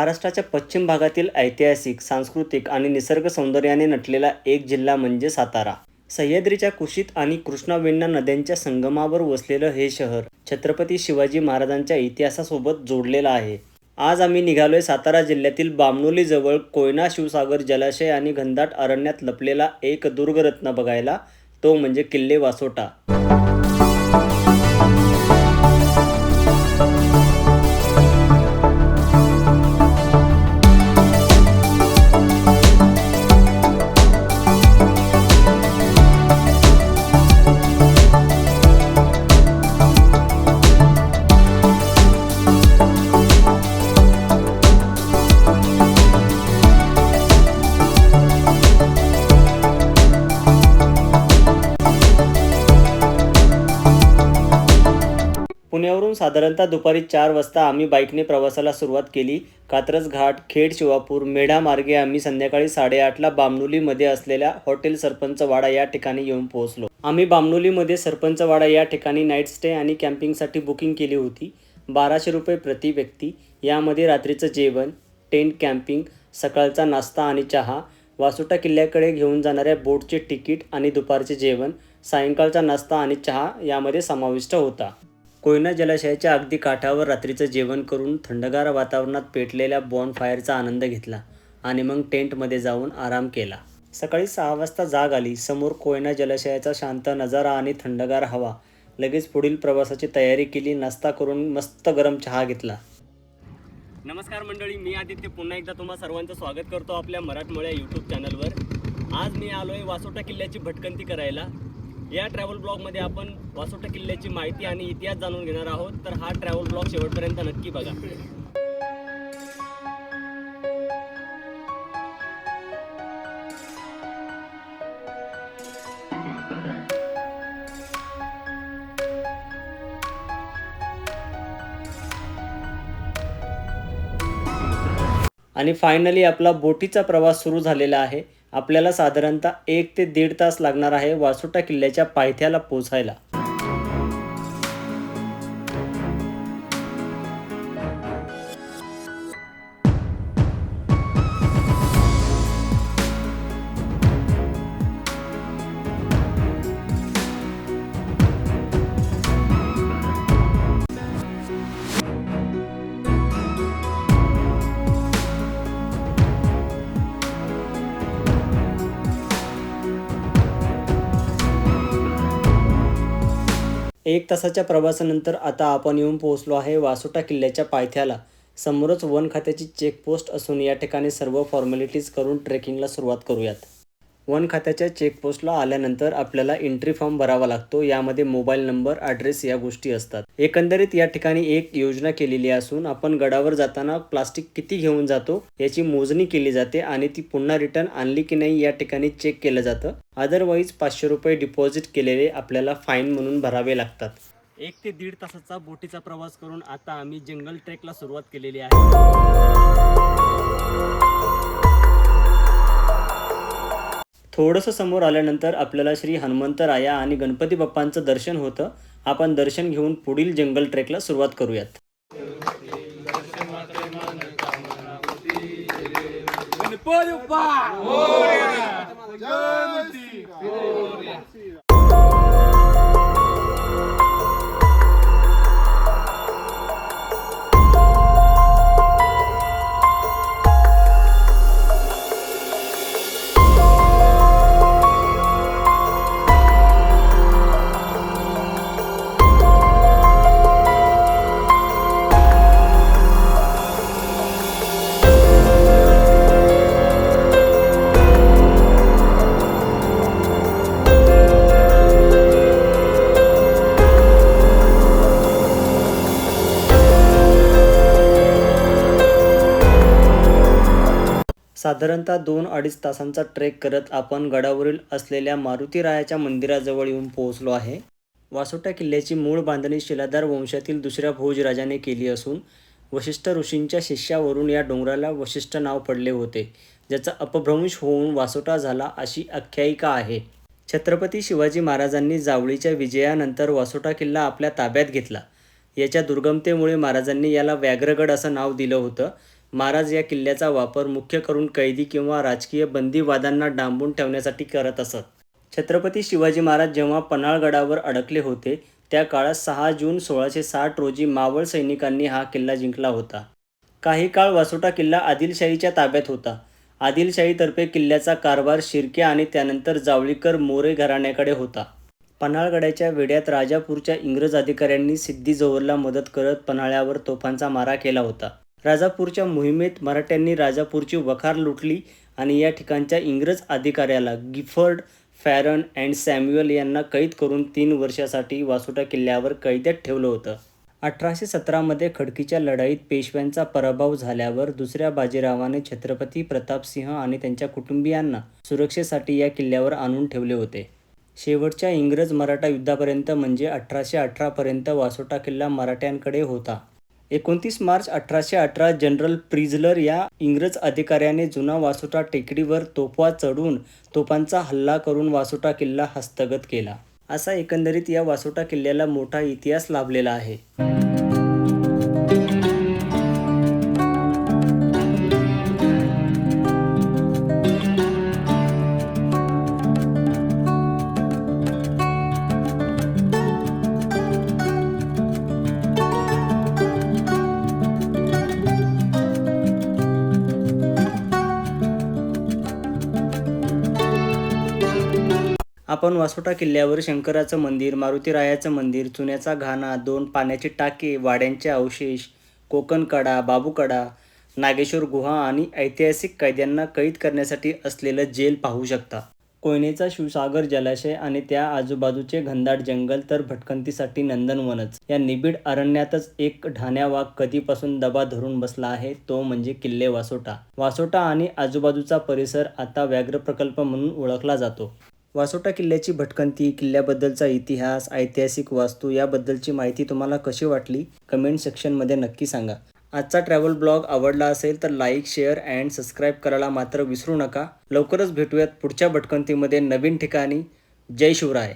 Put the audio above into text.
महाराष्ट्राच्या पश्चिम भागातील ऐतिहासिक सांस्कृतिक आणि निसर्ग सौंदर्याने नटलेला एक जिल्हा म्हणजे सातारा. सह्याद्रीच्या कुशीत आणि कृष्णावेण्णा नद्यांच्या संगमावर वसलेलं हे शहर छत्रपती शिवाजी महाराजांच्या इतिहासासोबत जोडलेलं आहे. आज आम्ही निघालोय सातारा जिल्ह्यातील बामणोलीजवळ कोयना शिवसागर जलाशय आणि घनदाट अरण्यात लपलेला एक दुर्गरत्न बघायला. तो म्हणजे किल्ले वासोटा. पुण्यावरून साधारणतः दुपारी चार वाजता आम्ही बाईकने प्रवासाला सुरुवात केली. कात्रज घाट खेड शिवापूर मेढा मार्गे आम्ही संध्याकाळी साडेआठला बामणोलीमध्ये असलेल्या हॉटेल सरपंचवाडा या ठिकाणी येऊन पोहोचलो. आम्ही बामणोलीमध्ये सरपंचवाडा या ठिकाणी नाईट स्टे आणि कॅम्पिंगसाठी बुकिंग केली होती. बाराशे रुपये प्रति व्यक्ती. यामध्ये रात्रीचं जेवण टेंट कॅम्पिंग सकाळचा नाश्ता आणि चहा वासुटा किल्ल्याकडे घेऊन जाणाऱ्या बोटचे तिकीट आणि दुपारचे जेवण सायंकाळचा नाश्ता आणि चहा यामध्ये समाविष्ट होता. कोयना जलाशयाच्या अगदी काठावर रात्रीचं जेवण करून थंडगार वातावरणात पेटलेल्या बॉन फायरचा आनंद घेतला आणि मग टेंटमध्ये जाऊन आराम केला. सकाळी सहा वाजता जाग आली. समोर कोयना जलाशयाचा शांत नजारा आणि थंडगार हवा. लगेच पुढील प्रवासाची तयारी केली. नाश्ता करून मस्त गरम चहा घेतला. नमस्कार मंडळी मी आदित्य. पुन्हा एकदा तुम्हा सर्वांचं स्वागत करतो आपल्या मराठमोळ्या यूट्यूब चॅनलवर आज मी आलो आहे वासोटा किल्ल्याची भटकंती करायला. या ट्रॅव्हल ब्लॉगमध्ये आपण वासोटा किल्ल्याची माहिती आणि इतिहास जाणून घेणार आहोत. तर हा ट्रॅव्हल ब्लॉग शेवटपर्यंत नक्की बघा. आणि फायनली आपला बोटीचा प्रवास सुरू झालेला आहे. आपल्याला साधारणतः एक ते दीड तास लागणार आहे वासोटा किल्ल्याच्या पायथ्याला पोचायला. एक तासाच्या प्रवासानंतर आता आपण येऊन पोहोचलो आहे वासोटा किल्ल्याच्या पायथ्याला. समोरच वन खात्याची चेकपोस्ट असून या ठिकाणी सर्व फॉर्मॅलिटीज करून ट्रेकिंगला सुरुवात करूयात. वन खात्याच्या चेकपोस्टला आल्यानंतर आपल्याला एंट्री फॉर्म भरावा लागतो. यामध्ये मोबाईल नंबर ॲड्रेस या गोष्टी असतात. एकंदरीत या ठिकाणी एक योजना केलेली असून आपण गडावर जाताना प्लास्टिक किती घेऊन जातो याची मोजणी केली जाते आणि ती पुन्हा रिटर्न आणली की नाही या ठिकाणी चेक केलं जातं. अदरवाईज पाचशे रुपये डिपॉझिट केलेले आपल्याला फाईन म्हणून भरावे लागतात. एक ते दीड तासाचा बोटीचा प्रवास करून आता आम्ही जंगल ट्रेकला सुरुवात केलेली आहे. थोडंसं समोर आल्यानंतर आपल्याला श्री हनुमंतराया आणि गणपती बाप्पांचं दर्शन होतं. आपण दर्शन घेऊन पुढील जंगल ट्रेकला सुरुवात करूयात. साधारणतः दोन अडीच तासांचा ट्रेक करत आपण गडावरील असलेल्या मारुतीरायाच्या मंदिराजवळ येऊन पोहोचलो आहे. वासोटा किल्ल्याची मूळ बांधणी शिलाधार वंशातील दुसऱ्या भोजराजाने केली असून वशिष्ठ ऋषींच्या शिष्यावरून या डोंगराला वशिष्ठ नाव पडले होते ज्याचा अपभ्रंश होऊन वासोटा झाला अशी आख्यायिका आहे. छत्रपती शिवाजी महाराजांनी जावळीच्या विजयानंतर वासोटा किल्ला आपल्या ताब्यात घेतला. याच्या दुर्गमतेमुळे महाराजांनी याला व्याघ्रगड असं नाव दिलं होतं. महाराज या किल्ल्याचा वापर मुख्य करून कैदी किंवा राजकीय बंदीवादांना डांबून ठेवण्यासाठी करत असत. छत्रपती शिवाजी महाराज जेव्हा पन्हाळगडावर अडकले होते त्या काळात सहा जून सोळाशे साठ रोजी मावळ सैनिकांनी हा किल्ला जिंकला होता. काही काळ वासोटा किल्ला आदिलशाहीच्या ताब्यात होता. आदिलशाहीतर्फे किल्ल्याचा कारभार शिर्के आणि त्यानंतर जावळीकर मोरे घराण्याकडे होता. पन्हाळगडाच्या वेढ्यात राजापूरच्या इंग्रज अधिकाऱ्यांनी सिद्धी जोहरला मदत करत पन्हाळ्यावर तोफांचा मारा केला होता. राजापूरच्या मोहिमेत मराठ्यांनी राजापूरची वखार लुटली आणि या ठिकाणच्या इंग्रज अधिकाऱ्याला गिफर्ड फॅरन अँड सॅम्युअल यांना कैद करून तीन वर्षासाठी वासोटा किल्ल्यावर कैद्यात ठेवलं होतं. अठराशे सतरामध्ये खडकीच्या लढाईत पेशव्यांचा पराभव झाल्यावर दुसऱ्या बाजीरावाने छत्रपती प्रतापसिंह आणि त्यांच्या कुटुंबियांना सुरक्षेसाठी या किल्ल्यावर आणून ठेवले होते. शेवटच्या इंग्रज मराठा युद्धापर्यंत म्हणजे अठराशे अठरापर्यंत वासोटा किल्ला मराठ्यांकडे होता. एकोणतीस मार्च अठराशे अठरा जनरल प्रिझलर या इंग्रज अधिकाऱ्याने जुना वासोटा टेकडीवर तोफा चढून तोफांचा हल्ला करून वासोटा किल्ला हस्तगत केला. असा एकंदरीत या वासोटा किल्ल्याला मोठा इतिहास लाभलेला आहे. आपण वासोटा किल्ल्यावर शंकराचं मंदिर मारुतीरायाचं मंदिर चुन्याचा घाणा दोन पाण्याचे टाके वाड्यांचे अवशेष कोकणकडा बाबूकडा नागेश्वर गुहा आणि ऐतिहासिक कैद्यांना कैद करण्यासाठी असलेलं जेल पाहू शकता. कोयनेचा शिवसागर जलाशय आणि त्या आजूबाजूचे घनदाट जंगल तर भटकंतीसाठी नंदनवनच. या निबिड अरण्यातच एक ढाण्या वाघ कधीपासून दबा धरून बसला आहे तो म्हणजे किल्ले वासोटा. वासोटा आणि आजूबाजूचा परिसर आता व्याघ्र प्रकल्प म्हणून ओळखला जातो. वासोटा किल्ल्याची भटकंती किल्ल्याबद्दलचा इतिहास ऐतिहासिक वास्तू याबद्दलची माहिती तुम्हाला कशी वाटली? कमेंट सेक्शनमध्ये नक्की सांगा. आजचा ट्रॅव्हल ब्लॉग आवडला असेल तर लाईक शेअर अँड सबस्क्राईब करायला मात्र विसरू नका. लवकरच भेटूयात पुढच्या भटकंतीमध्ये नवीन ठिकाणी. जय शिवराय.